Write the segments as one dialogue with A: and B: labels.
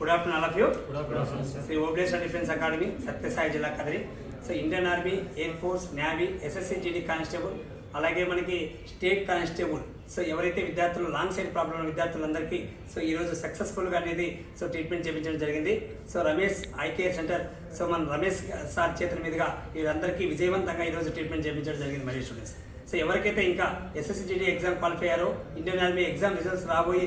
A: Good afternoon all of you. Shri Obleshwar defence academy Sathya Sai జిల్లా Kadiri so Indian army air force navy SSC GD constable అలాగే మనకి state constable so ఎవరైతే విద్యార్థులు long side problem ఉన్న విద్యార్థులందరికీ so ఈరోజు సక్సెస్ఫుల్గా అనేది సో ట్రీట్మెంట్ చేయించడం జరిగింది. So Ramesh eye care centre so మన రమేష్ సార్ చేతుల మీదుగా వీరందరికీ విజయవంతంగా ఈరోజు ట్రీట్మెంట్ చేయించడం జరిగింది మరి స్టూడెంట్స్ సో ఎవరికైతే ఇంకా ఎస్ఎస్సిజిడి ఎగ్జామ్ క్వాలిఫై అయ్యారో ఇండియన్ ఆర్మీ ఎగ్జామ్ రిజల్ట్స్ రాబోయి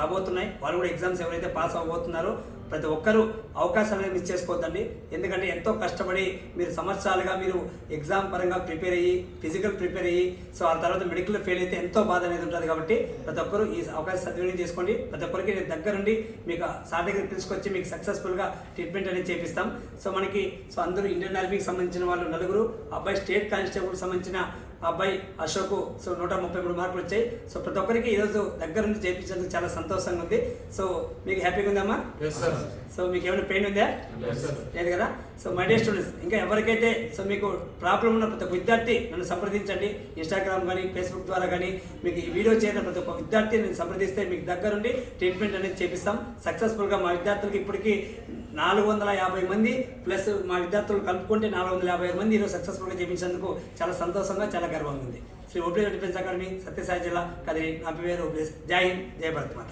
A: రాబోతున్నాయి. వాళ్ళు కూడా ఎగ్జామ్స్ ఎవరైతే పాస్ అవ్వబోతున్నారో ప్రతి ఒక్కరూ అవకాశం అనేది మిస్ చేసుకోవద్దండి. ఎందుకంటే ఎంతో కష్టపడి మీరు సంవత్సరాలుగా మీరు ఎగ్జామ్ పరంగా ప్రిపేర్ అయ్యి ఫిజికల్ ప్రిపేర్ అయ్యి సో ఆ తర్వాత మెడికల్ ఫెయిల్ అయితే ఎంతో బాధ అనేది ఉంటుంది కాబట్టి ప్రతి ఒక్కరు ఈ అవకాశం సద్వినియోగం చేసుకోండి. ప్రతి ఒక్కరికి నేను దగ్గరుండి మీకు సార్ దగ్గర తీసుకొచ్చి మీకు సక్సెస్ఫుల్గా ట్రీట్మెంట్ అనేది చేపిస్తాం. సో మనకి సో అందరూ ఇండియన్ ఆర్మీకి సంబంధించిన వాళ్ళు నలుగురు అబ్బాయి స్టేట్ కానిస్టేబుల్ సంబంధించిన అబ్బాయి అశోక్ సో నూట ముప్పై మూడు మార్కులు వచ్చాయి. సో ప్రతి ఒక్కరికి ఈరోజు దగ్గర నుంచి చేయించేందుకు చాలా సంతోషంగా ఉంది. సో మీకు హ్యాపీగా ఉందమ్మా. సో మీకు ఏమైనా పెయిన్ ఉందా. లేదు కదా? సో మై డే స్టూడెంట్స్ ఇంకా ఎవరికైతే సో మీకు ప్రాబ్లం ఉన్న ప్రతి ఒక్క విద్యార్థి నన్ను సంప్రదించండి. ఇన్స్టాగ్రామ్ కానీ ఫేస్బుక్ ద్వారా కానీ మీకు ఈ వీడియో చేరిన ప్రతి ఒక్క విద్యార్థి నేను సంప్రదిస్తే మీకు దగ్గరుండి ట్రీట్మెంట్ అనేది చేపిస్తాం. సక్సెస్ఫుల్గా మా విద్యార్థులకి ఇప్పటికీ నాలుగు వందల యాభై మంది ప్లస్ మా విద్యార్థులు కలుపుకుంటే నాలుగు వందల యాభై మంది ఈరోజు సక్సెస్ఫుల్గా చేపించేందుకు చాలా సంతోషంగా చాలా గర్వంగా ఉంది. Shri OP defence academy Sathya Sai జిల్లా కదిరి. నా పేరు ఓపీఎస్ జై హింద్. జై భారత్ మాత.